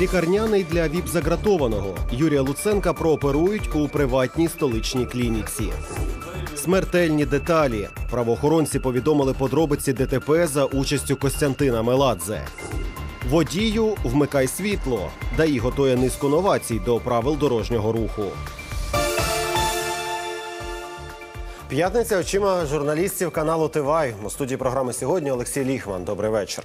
Лікарняний для віп-загратованого. Юрія Луценка прооперують у приватній столичній клініці. Смертельні деталі. Правоохоронці повідомили подробиці ДТП за участю Костянтина Меладзе. Водію вмикай світло. ДАІ готує низку новацій до правил дорожнього руху. П'ятниця очима журналістів каналу Тивай. У студії програми сьогодні Олексій Ліхман. Добрий вечір.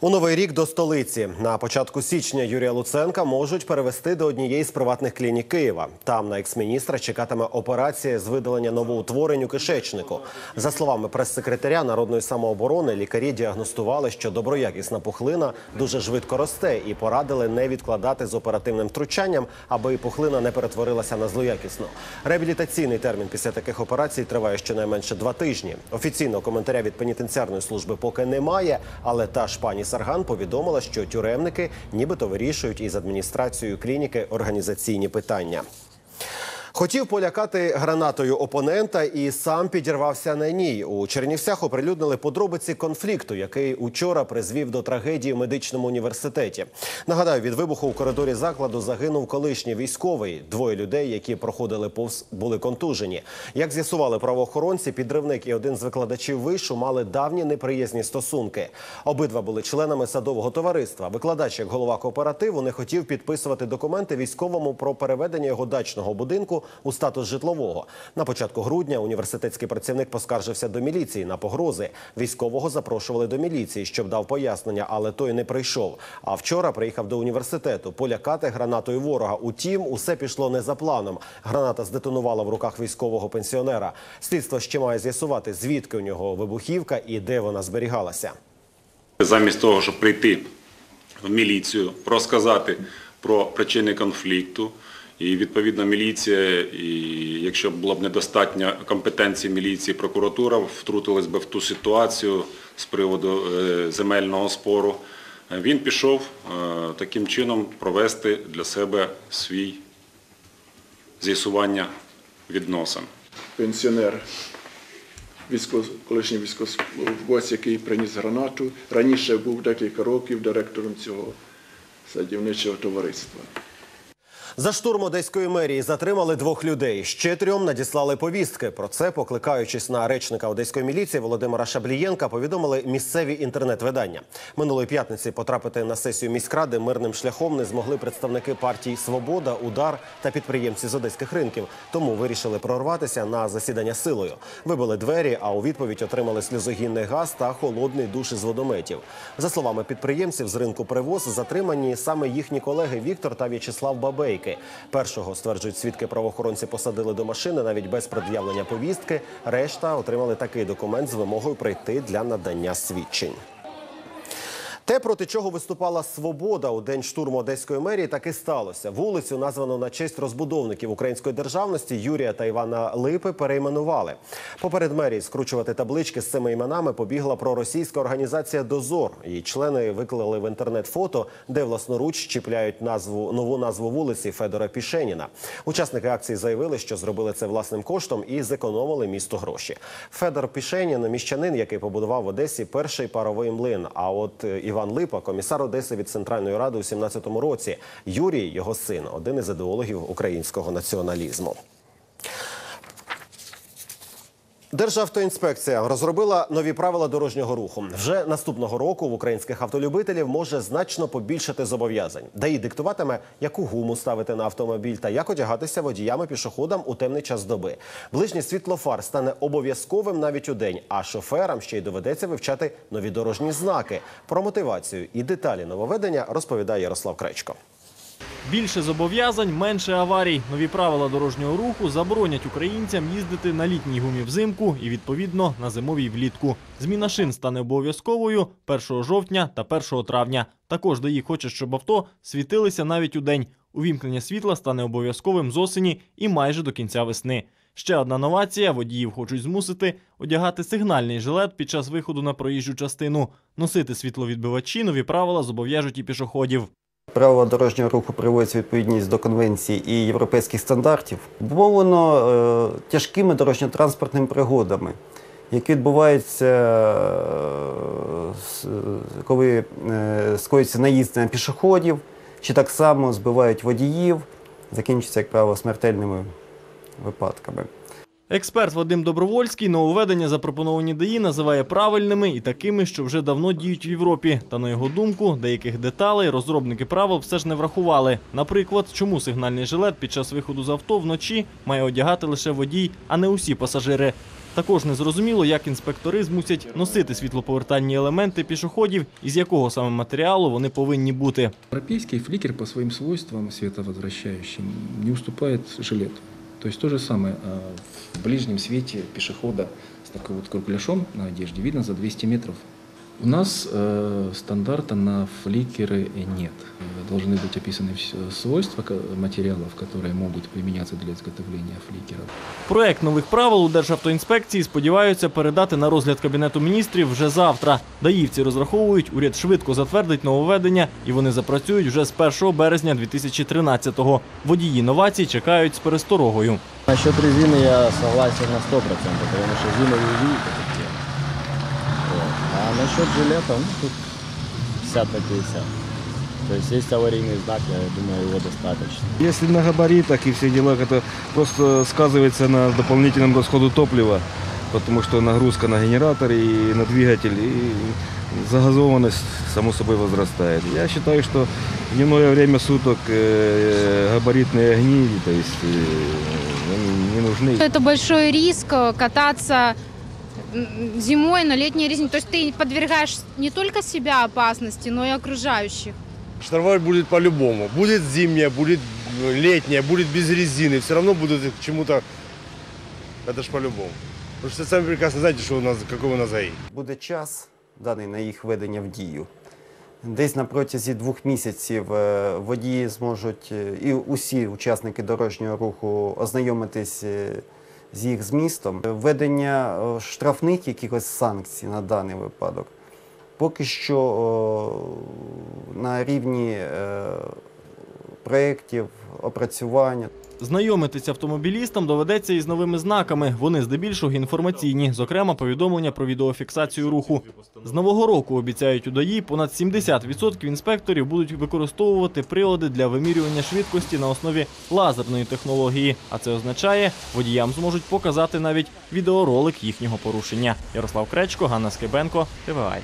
У новий рік до столиці на початку січня Юрія Луценка можуть перевести до однієї з приватних клінік Києва. Там на екс-міністра чекатиме операція з видалення новоутворень у кишечнику. За словами прес-секретаря народної самооборони, лікарі діагностували, що доброякісна пухлина дуже швидко росте і порадили не відкладати з оперативним втручанням, аби пухлина не перетворилася на злоякісну. Реабілітаційний термін після таких операцій триває щонайменше два тижні. Офіційного коментаря від пенітенціарної служби поки немає, але та ж пані Сарган повідомила, що тюремники нібито вирішують із адміністрацією клініки організаційні питання. Хотів полякати гранатою опонента і сам підірвався на ній. У Чернівцях оприлюднили подробиці конфлікту, який учора призвів до трагедії в медичному університеті. Нагадаю, від вибуху у коридорі закладу загинув колишній військовий. Двоє людей, які проходили повз, були контужені. Як з'ясували правоохоронці, підривник і один з викладачів вишу мали давні неприязні стосунки. Обидва були членами садового товариства. Викладач, як голова кооперативу, не хотів підписувати документи військовому про переведення його дачного будинку у статус житлового. На початку грудня університетський працівник поскаржився до міліції на погрози. Військового запрошували до міліції, щоб дав пояснення, але той не прийшов. А вчора приїхав до університету полякати гранатою ворога. Утім, усе пішло не за планом. Граната здетонувала в руках військового пенсіонера. Слідство ще має з'ясувати, звідки у нього вибухівка і де вона зберігалася. Замість того, щоб прийти в міліцію, розказати про причини конфлікту, і відповідно міліція, і якщо було б недостатньо компетенції міліції, прокуратура втрутилась би в ту ситуацію з приводу е, земельного спору. Е, Він пішов е, таким чином провести для себе свій з'ясування відносин. пенсіонер, колишній військовослужбовець, який приніс гранату, раніше був декілька років директором цього садівничого товариства. За штурм одеської мерії затримали двох людей. Ще трьом надіслали повістки. Про це, покликаючись на речника одеської міліції Володимира Шаблієнка, повідомили місцеві інтернет-видання. Минулої п'ятниці потрапити на сесію міськради мирним шляхом не змогли представники партій Свобода, Удар та підприємці з одеських ринків. Тому вирішили прорватися на засідання силою. Вибили двері, а у відповідь отримали сльозогінний газ та холодний душ із водометів. За словами підприємців з ринку привоз, затримані саме їхні колеги Віктор та В'ячеслав Бабейки. Першого стверджують свідки правоохоронці посадили до машини навіть без пред'явлення повістки. Решта отримали такий документ з вимогою прийти для надання свідчень. Те, проти чого виступала свобода у день штурму одеської мерії, таки сталося. Вулицю, названу на честь розбудовників української державності Юрія та Івана Липи, перейменували. Поперед мерії скручувати таблички з цими іменами побігла проросійська організація Дозор. Її члени виклали в інтернет фото, де власноруч чіпляють назву нову назву вулиці Федора Пішеніна. Учасники акції заявили, що зробили це власним коштом і зекономили місту гроші. Федор Пішенін – міщанин, який побудував в Одесі перший паровий млин. А от е, Іван Липа, комісар Одеси від Центральної ради у 17-му році. Юрій, його син, один із ідеологів українського націоналізму. Державтоінспекція розробила нові правила дорожнього руху. Вже наступного року в українських автолюбителів може значно побільшати зобов'язань. ДАІ диктуватиме, яку гуму ставити на автомобіль та як одягатися водіями пішоходам у темний час доби. Ближнє світло фар стане обов'язковим навіть у день, а шоферам ще й доведеться вивчати нові дорожні знаки. Про мотивацію і деталі нововведення розповідає Ярослав Кречко. Більше зобов'язань, менше аварій. Нові правила дорожнього руху заборонять українцям їздити на літній гумі взимку і відповідно на зимовій влітку. Зміна шин стане обов'язковою 1 жовтня та 1 травня. Також ДАІ хоче, щоб авто світилися навіть у день. Увімкнення світла стане обов'язковим з осені і майже до кінця весни. Ще одна новація: водіїв хочуть змусити одягати сигнальний жилет під час виходу на проїжджу частину. Носити світловідбивачі нові правила зобов'яжуть і пішоходів. Правила дорожнього руху приводяться відповідність до конвенцій і європейських стандартів, обумовлено е, тяжкими дорожньо-транспортними пригодами, які відбуваються, е, коли е, скоїться наїзд на пішоходів чи так само збивають водіїв, закінчується, як правило, смертельними випадками. Експерт Вадим Добровольський нововведення, запропоновані ДАІ, називає правильними і такими, що вже давно діють в Європі. Та на його думку, деяких деталей розробники правил все ж не врахували. Наприклад, чому сигнальний жилет під час виходу з авто вночі має одягати лише водій, а не усі пасажири. Також незрозуміло, як інспектори змусять носити світлоповертальні елементи пішоходів і з якого саме матеріалу вони повинні бути. Европейский фликер по своим свойствам световозвращающим не уступает жилету. То есть то же самое в ближнем свете пешехода с такой вот кругляшом на одежде видно за 200 метров. У нас э, стандарта на фликеры нет. Э, Должны быть описаны все свойства ко- материалов, которые могут применяться для изготовления фликеров. Проект нових правил у Державтоінспекції сподіваються передати на розгляд Кабінету міністрів вже завтра. Даївці розраховують, уряд швидко затвердить нововведення і вони запрацюють вже з 1 березня 2013-го. Водії новацій чекають з пересторогою. Насчет резины я согласен на 100%, потому что зимовые видите какие. Вот. А насчет жилета, ну, тут 50 на 50. То есть есть аварийный знак, я думаю, его достаточно. Если на габаритах и все дела, это просто сказывается на дополнительном расходу топлива, потому что нагрузка на генератор и на двигатель, и загазованность, само собой, возрастает. Я считаю, что в дневное время суток э, габаритные огни, то есть э, они не нужны. Это большой риск э, кататься зимой на летней резине. То есть ты подвергаешь не только себя опасности, но и окружающих. Штрафовать будет по-любому. Будет зимняя, будет летняя, будет без резины. Все равно будут к чему-то... Это ж по-любому. Потому что сами прекрасно знаете, что у нас, какой у нас ГАИ. Буде час, даний на їх введення в дію. Десь на протязі двох місяців е, водії зможуть е, і усі учасники дорожнього руху ознайомитись е, з їх змістом. Введення е, штрафних якихось санкцій на даний випадок поки що е, на рівні е, проєктів, опрацювання. Знайомитися автомобілістам доведеться із новими знаками. Вони здебільшого інформаційні, зокрема повідомлення про відеофіксацію руху. З нового року обіцяють у ДАІ, понад 70% інспекторів будуть використовувати прилади для вимірювання швидкості на основі лазерної технології. А це означає, водіям зможуть показати навіть відеоролик їхнього порушення. Ярослав Кречко, Ганна Скибенко, ТВАЙ.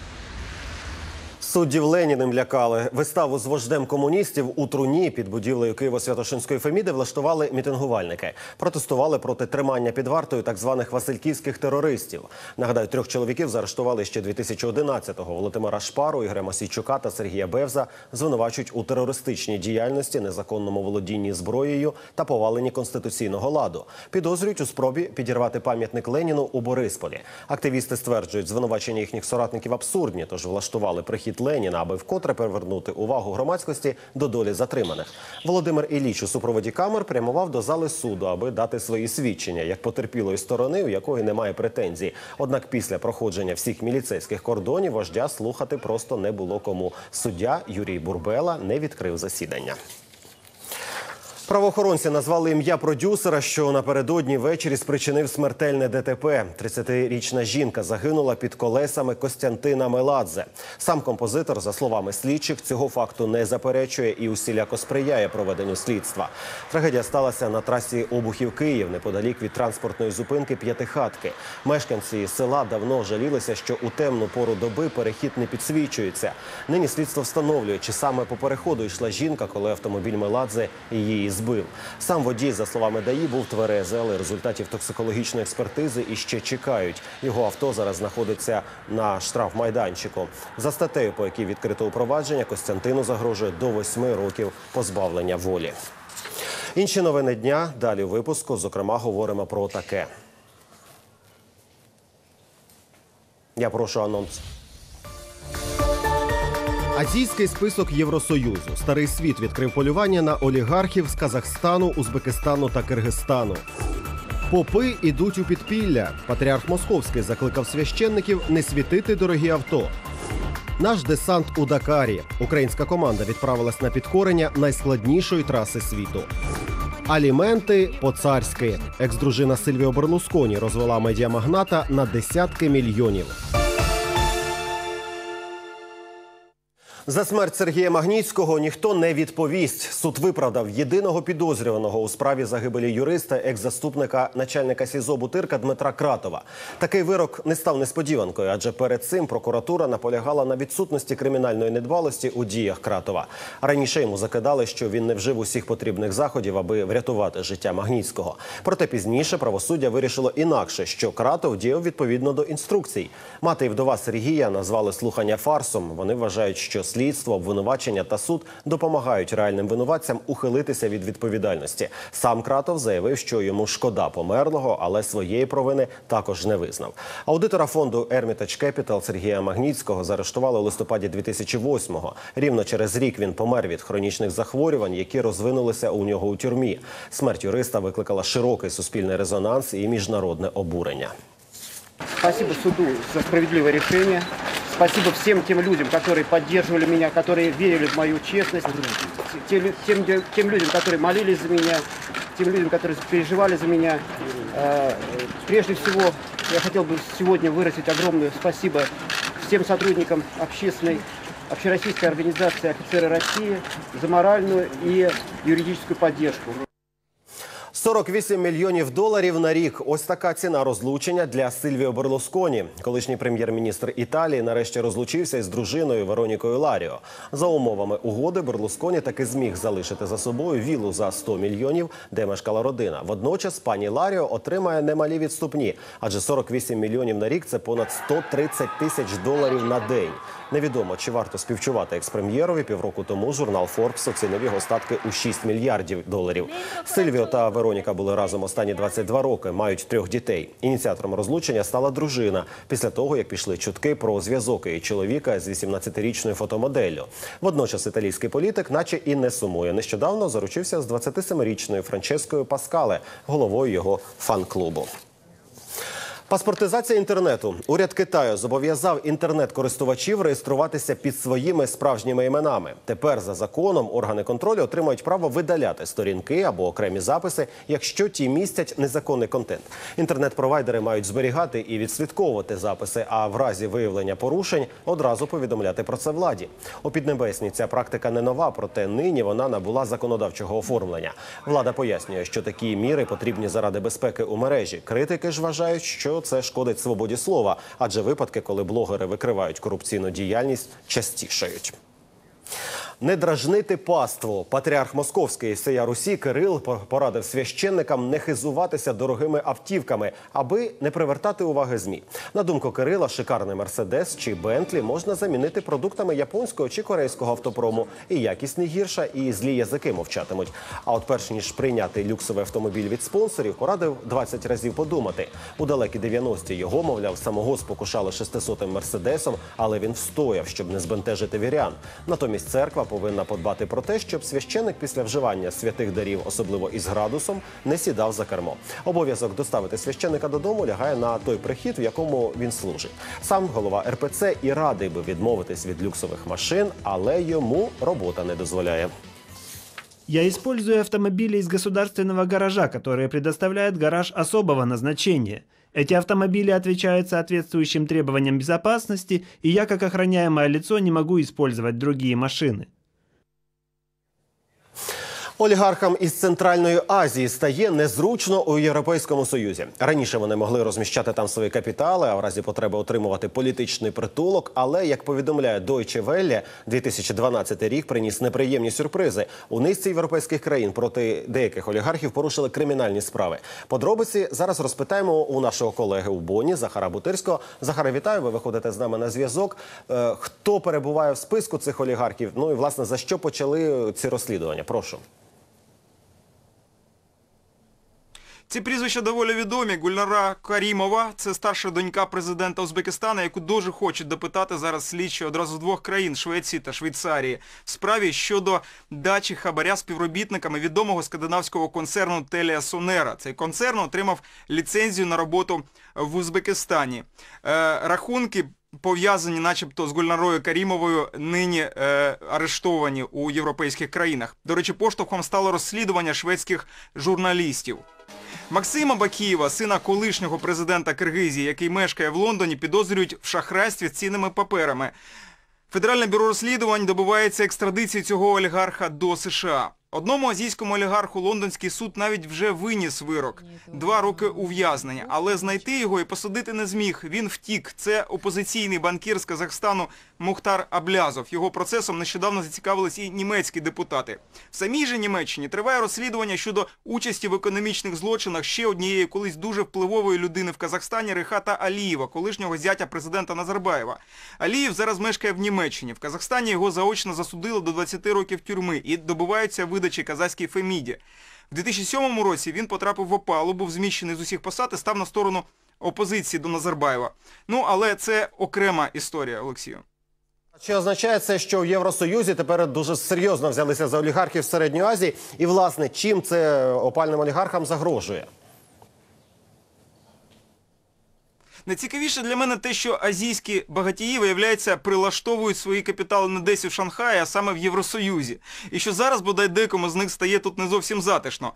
Суддів Леніним лякали. Виставу з вождем комуністів у труні під будівлею Києво-Святошинської Феміди влаштували мітингувальники. Протестували проти тримання під вартою так званих васильківських терористів. Нагадаю, трьох чоловіків заарештували ще 2011-го. Володимира Шпару, Ігоря Мосійчука та Сергія Бевза звинувачують у терористичній діяльності, незаконному володінні зброєю та поваленні конституційного ладу. Підозрюють у спробі підірвати пам'ятник Леніну у Борисполі. Активісти стверджують, звинувачення їхніх соратників абсурдні, тож влаштували прихід Леніна, аби вкотре привернути увагу громадськості до долі затриманих. Володимир Іліч у супроводі камер прямував до зали суду, аби дати свої свідчення як потерпілої сторони, у якої немає претензій. Однак після проходження всіх міліцейських кордонів вождя слухати просто не було кому. Суддя Юрій Бурбела не відкрив засідання. Правоохоронці назвали ім'я продюсера, що напередодні ввечері спричинив смертельне ДТП. 30-річна жінка загинула під колесами Костянтина Меладзе. Сам композитор, за словами слідчих, цього факту не заперечує і усіляко сприяє проведенню слідства. Трагедія сталася на трасі Обухів-Київ, неподалік від транспортної зупинки П'ятихатки. Мешканці села давно жалілися, що у темну пору доби перехід не підсвічується. Нині слідство встановлює, чи саме по переходу йшла жінка, коли автомобіль Меладзе її збив. Сам водій, за словами ДАІ, був тверезий, але результатів токсикологічної експертизи іще чекають. Його авто зараз знаходиться на штрафмайданчику. За статтею, по якій відкрито упровадження, Костянтину загрожує до восьми років позбавлення волі. Інші новини дня далі у випуску. Зокрема, говоримо про таке. Я прошу анонс. Азійський список Євросоюзу. Старий світ відкрив полювання на олігархів з Казахстану, Узбекистану та Киргизстану. Попи ідуть у підпілля. Патріарх Московський закликав священників не світити дорогі авто. Наш десант у Дакарі. Українська команда відправилась на підкорення найскладнішої траси світу. Аліменти по-царськи. Екс-дружина Сильвіо Берлусконі розвела медіамагната на десятки мільйонів. За смерть Сергія Магнітського ніхто не відповість. Суд виправдав єдиного підозрюваного у справі загибелі юриста, екс-заступника начальника СІЗО Бутирка Дмитра Кратова. Такий вирок не став несподіванкою, адже перед цим прокуратура наполягала на відсутності кримінальної недбалості у діях Кратова. Раніше йому закидали, що він не вжив усіх потрібних заходів, аби врятувати життя Магнітського. Проте пізніше правосуддя вирішило інакше, що Кратов діяв відповідно до інструкцій. Мати і вдова Сергія назвали слухання фарсом. Вони вважають, що слідство, обвинувачення та суд допомагають реальним винуватцям ухилитися від відповідальності. Сам Кратов заявив, що йому шкода померлого, але своєї провини також не визнав. Аудитора фонду Hermitage Capital Сергія Магнітського заарештували у листопаді 2008-го. Рівно через рік він помер від хронічних захворювань, які розвинулися у нього у тюрмі. Смерть юриста викликала широкий суспільний резонанс і міжнародне обурення. Спасибо суду за справедливое решение. Спасибо всем тем людям, которые поддерживали меня, которые верили в мою честность, тем, тем, тем людям, которые молились за меня, тем людям, которые переживали за меня. Э, Прежде всего, я хотел бы сегодня выразить огромное спасибо всем сотрудникам общественной, общероссийской организации «Офицеры России» за моральную и юридическую поддержку. 48 мільйонів доларів на рік. Ось така ціна розлучення для Сильвіо Берлусконі. Колишній прем'єр-міністр Італії нарешті розлучився із дружиною Веронікою Ларіо. За умовами угоди Берлусконі таки зміг залишити за собою вілу за 100 мільйонів, де мешкала родина. Водночас пані Ларіо отримає немалі відступні, адже 48 мільйонів на рік це понад 130 тисяч доларів на день. Невідомо, чи варто співчувати експрем'єрові. Півроку тому журнал Forbes оцінив його статки у 6 мільярдів доларів. Сильвіо та Вероніка були разом останні 22 роки, мають трьох дітей. Ініціатором розлучення стала дружина після того, як пішли чутки про зв'язок її чоловіка з 18-річною фотомоделлю. Водночас італійський політик, наче і не сумує. Нещодавно заручився з 27-річною Франческою Паскале, головою його фан-клубу. Паспортизація інтернету. Уряд Китаю зобов'язав інтернет-користувачів реєструватися під своїми справжніми іменами. Тепер за законом органи контролю отримають право видаляти сторінки або окремі записи, якщо ті містять незаконний контент. Інтернет-провайдери мають зберігати і відслідковувати записи, а в разі виявлення порушень одразу повідомляти про це владі. У Піднебесній ця практика не нова, проте нині вона набула законодавчого оформлення. Влада пояснює, що такі міри потрібні заради безпеки у мережі. Критики ж вважають, що це шкодить свободі слова, адже випадки, коли блогери викривають корупційну діяльність, частішають. Не дражнити паству. Патріарх Московський сия Русі Кирил порадив священникам не хизуватися дорогими автівками, аби не привертати уваги змі. На думку Кирила, шикарний мерседес чи Бентлі можна замінити продуктами японського чи корейського автопрому. І якість не гірша, і злі язики мовчатимуть. А от перш ніж прийняти люксовий автомобіль від спонсорів, порадив 20 разів подумати. У далекі 90-ті його, мовляв, самого спокушали 600-м мерседесом, але він встояв, щоб не збентежити вірян. Натомість церква повинна подбати про те, щоб священик після вживання святих дарів, особливо із градусом, не сідав за кермо. Обов'язок доставити священика додому лягає на той прихід, в якому він служить. Сам голова РПЦ і радий би відмовитись від люксових машин, але йому робота не дозволяє. Я использую автомобили из государственного гаража, которые предоставляет гараж особого назначения. Эти автомобили отвечают соответствующим требованиям безопасности, и я, как охраняемое лицо, не могу использовать другие машины. Олігархам із Центральної Азії стає незручно у Європейському Союзі. Раніше вони могли розміщати там свої капітали, а в разі потреби отримувати політичний притулок. Але як повідомляє Deutsche Welle, 2012 рік приніс неприємні сюрпризи. У низці європейських країн проти деяких олігархів порушили кримінальні справи. Подробиці зараз розпитаємо у нашого колеги у Боні Захара Бутирського. Захара, вітаю. Ви виходите з нами на зв'язок. Е, Хто перебуває в списку цих олігархів? Ну і власне за що почали ці розслідування? Прошу. Ці прізвища доволі відомі. Гульнара Карімова, це старша донька президента Узбекистана, яку дуже хочуть допитати зараз слідчі одразу двох країн Швеції та Швейцарії в справі щодо дачі хабаря співробітниками відомого скандинавського концерну Телія Сонера. Цей концерн отримав ліцензію на роботу в Узбекистані. Е, рахунки. Пов'язані, начебто, з Гульнарою Карімовою, нині е, арештовані у європейських країнах. До речі, поштовхом стало розслідування шведських журналістів. Максима Бакієва, сина колишнього президента Киргизії, який мешкає в Лондоні, підозрюють в шахрайстві з цінними паперами. Федеральне бюро розслідувань добивається екстрадиції цього олігарха до США. Одному азійському олігарху лондонський суд навіть вже виніс вирок два роки ув'язнення, але знайти його і посадити не зміг. Він втік. Це опозиційний банкір з Казахстану Мухтар Аблязов. Його процесом нещодавно зацікавились і німецькі депутати. В самій же Німеччині триває розслідування щодо участі в економічних злочинах ще однієї колись дуже впливової людини в Казахстані Рехата Алієва, колишнього зятя президента Назарбаєва. Алієв зараз мешкає в Німеччині. В Казахстані його заочно засудили до 20 років тюрми і добиваються видачі казацькій Феміді. В 2007 році він потрапив в опалу, був зміщений з усіх посад і став на сторону опозиції до Назарбаєва. Ну, але це окрема історія, Олексію. Чи означає це, що в Євросоюзі тепер дуже серйозно взялися за олігархів в Середньої Азії? І, власне, чим це опальним олігархам загрожує? Найцікавіше для мене те, що азійські багатії, виявляється, прилаштовують свої капітали не десь у Шанхаї, а саме в Євросоюзі. І що зараз, бодай декому з них стає тут не зовсім затишно.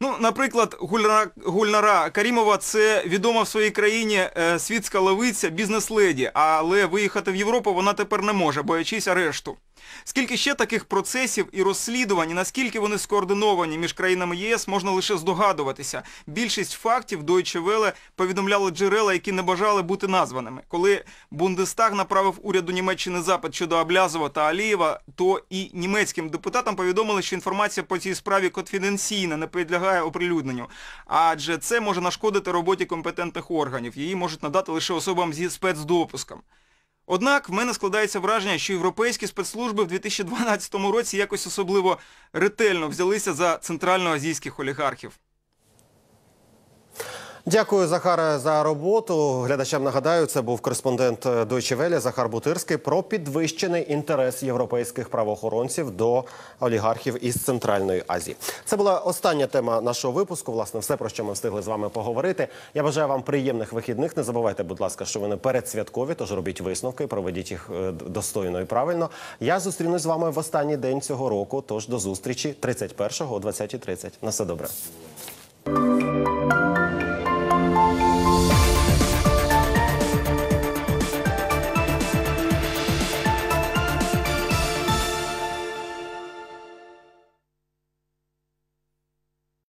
Ну, наприклад, Гульнара, Гульнара Карімова це відома в своїй країні е, світська левиця, бізнес-леді, але виїхати в Європу вона тепер не може, боячись арешту. Скільки ще таких процесів і розслідувань, і наскільки вони скоординовані між країнами ЄС, можна лише здогадуватися. Більшість фактів Deutsche Welle повідомляли джерела, які не бажали бути названими. Коли Бундестаг направив уряду Німеччини запит щодо Аблязова та Алієва, то і німецьким депутатам повідомили, що інформація по цій справі конфіденційна, не підлягає оприлюдненню. Адже це може нашкодити роботі компетентних органів. Її можуть надати лише особам зі спецдопуском. Однак в мене складається враження, що європейські спецслужби в 2012 році якось особливо ретельно взялися за центральноазійських олігархів. Дякую, Захаре, за роботу. Глядачам нагадаю, це був кореспондент Deutsche Welle Захар Бутирський про підвищений інтерес європейських правоохоронців до олігархів із Центральної Азії. Це була остання тема нашого випуску. Власне, все про що ми встигли з вами поговорити. Я бажаю вам приємних вихідних. Не забувайте, будь ласка, що вони передсвяткові, тож робіть висновки, проведіть їх е, достойно і правильно. Я зустрінусь з вами в останній день цього року. Тож до зустрічі 31-го о 20.30. На все добре.